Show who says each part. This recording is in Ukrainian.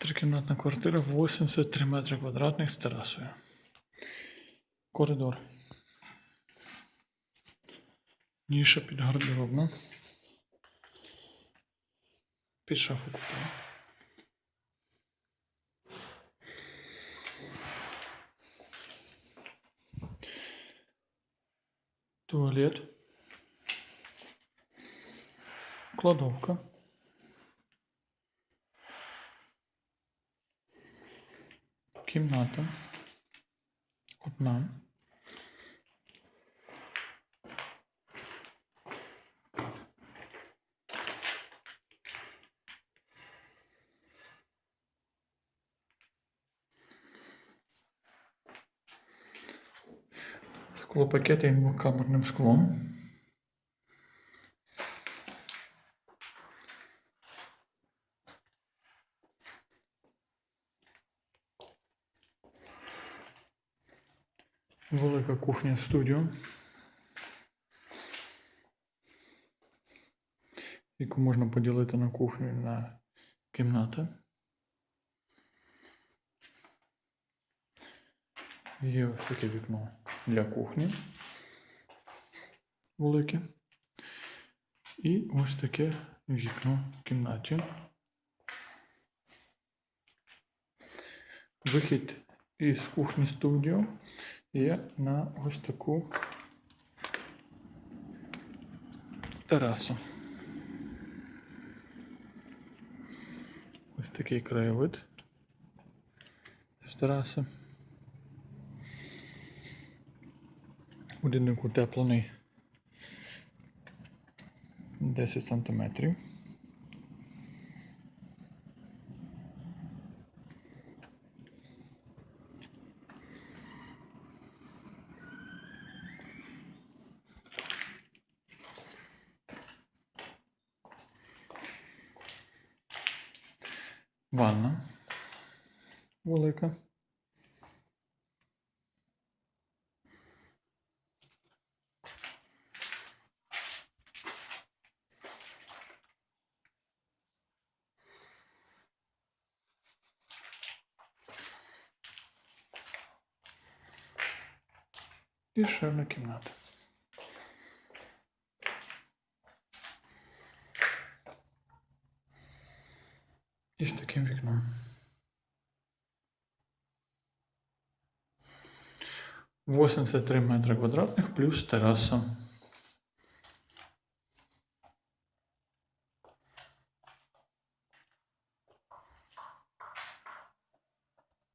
Speaker 1: Трикімнатна квартира 83 метри квадратних з терасою. Коридор. Ніша під гардеробна. Під шафу купила. Туалет. Кладовка. Кімната. Одна. Склопакети двокамерним склом. Велика кухня студіо. Яку можна поділити на кухню і на кімнати. Є ось таке вікно для кухні. Велике. І ось таке вікно в кімнаті. Вихід із кухні студіо є на ось таку терасу. Ось такий краєвид з тераси. Будинок утеплений 10 сантиметрів. Ванна велика. І ще кімната. І з таким вікном. Восемьдесят три метри квадратних плюс тераса.